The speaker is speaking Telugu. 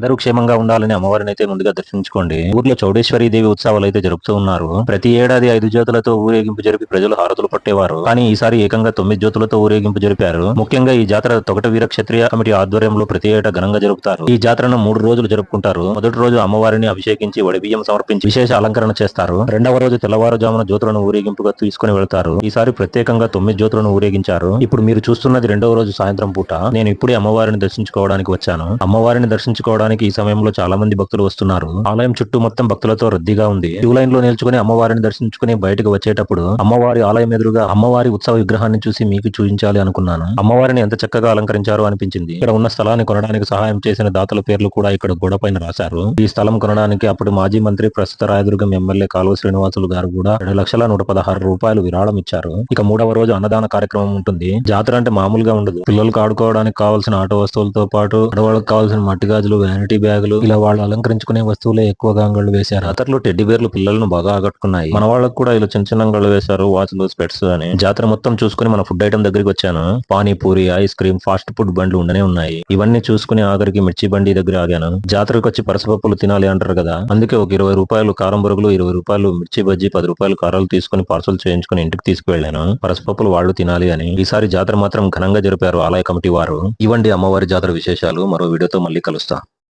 అందరూ క్షేమంగా ఉండాలని అమ్మవారిని అయితే ముందుగా దర్శించుకోండి. ఊర్లో చౌడేశ్వరి దేవి ఉత్సవాలు అయితే జరుపుతూ ఉన్నారు. ప్రతి ఏడాది ఐదు జ్యోతులతో ఊరేగింపు జరిపి ప్రజలు హారతులు పట్టేవారు. కానీ ఈసారి ఏకంగా తొమ్మిది జ్యోతులతో ఊరేగింపు జరిపారు. ముఖ్యంగా ఈ జాతర తొగట వీర క్షత్రియ కమిటీ ఆధ్వర్యంలో ప్రతి ఏటా ఘనంగా జరుపుతారు. ఈ జాతరను మూడు రోజులు జరుపుకుంటారు. మొదటి రోజు అమ్మవారిని అభిషేకించి వడిబియ్యం సమర్పించి విశేష అలంకరణ చేస్తారు. రెండవ రోజు తెల్లవారుజామున జ్యోతులను ఊరేగింపుగా తీసుకుని వెళ్తారు. ఈసారి ప్రత్యేకంగా తొమ్మిది జ్యోతులను ఊరేగించారు. ఇప్పుడు మీరు చూస్తున్నది రెండవ రోజు సాయంత్రం పూట. నేను ఇప్పుడే అమ్మవారిని దర్శించుకోవడానికి వచ్చాను. అమ్మవారిని దర్శించుకోవడానికి ఈ సమయంలో చాలా మంది భక్తులు వస్తున్నారు. ఆలయం చుట్టూ మొత్తం భక్తులతో రద్దీగా ఉంది. క్యూ లైన్లో నిల్చుకుని అమ్మవారిని దర్శించుకుని బయటకు వచ్చేటప్పుడు అమ్మవారి ఆలయం ఎదురుగా అమ్మవారి ఉత్సవ విగ్రహాన్ని చూసి మీకు చూపించాలి అనుకున్నాను. అమ్మవారిని ఎంత చక్కగా అలంకరించారో అనిపించింది. ఇక్కడ ఉన్న స్థలాన్ని కొనడానికి సహాయం చేసిన దాతల పేర్లు కూడా ఇక్కడ గోడ పైన రాశారు. ఈ స్థలం కొనడానికి అప్పుడు మాజీ మంత్రి ప్రస్తుత రాయదుర్గం ఎమ్మెల్యే కాలువ శ్రీనివాసులు గారు కూడా రెండు లక్షల నూట పదహారు రూపాయలు విరాళం ఇచ్చారు. ఇక మూడవ రోజు అన్నదాన కార్యక్రమం ఉంటుంది. జాతర అంటే మామూలుగా ఉండదు. పిల్లలకు ఆడుకోవడానికి కావాల్సిన ఆటో వస్తువులతో పాటు ఆడవాళ్ళకి కావాల్సిన మట్టి గాజులు శానిటీ బ్యాగులు ఇలా వాళ్ళు అలంకరించుకునే వస్తువులే ఎక్కువగా అంగళ్ళు వేశారు. అతర్లు టెడ్డి బేర్లు పిల్లలను బాగా ఆకట్టుకున్నాయి. మన వాళ్ళకు కూడా ఇలా చిన్న చిన్న అంగళ్ళు వేశారు వాచ్లు స్పెట్స్ అని. జాతర మొత్తం చూసుకుని మన ఫుడ్ ఐటమ్ దగ్గరికి వచ్చాను. Panipuri ice cream fast food బండ్లు ఉండనే ఉన్నాయి. ఇవన్నీ చూసుకుని ఆఖరికి మిర్చి బండి దగ్గర ఆగాను. జాతరకు వచ్చి పరసపప్పులు తినాలి అంటారు కదా. అందుకే ఒక ఇరవై రూపాయలు కారం బొరుగులు ఇరవై రూపాయలు మిర్చి బజ్జీ పది రూపాయలు కారాలు తీసుకుని పార్సల్ చేయించుకుని ఇంటికి తీసుకువెళ్ళాను. పరసపప్పులు వాళ్ళు తినాలి అని. ఈసారి జాతర మాత్రం ఘనంగా జరిపారు ఆలయ కమిటీ వారు. ఇవ్వండి అమ్మవారి జాతర విశేషాలు. మరో వీడియోతో మళ్ళీ కలుస్తా.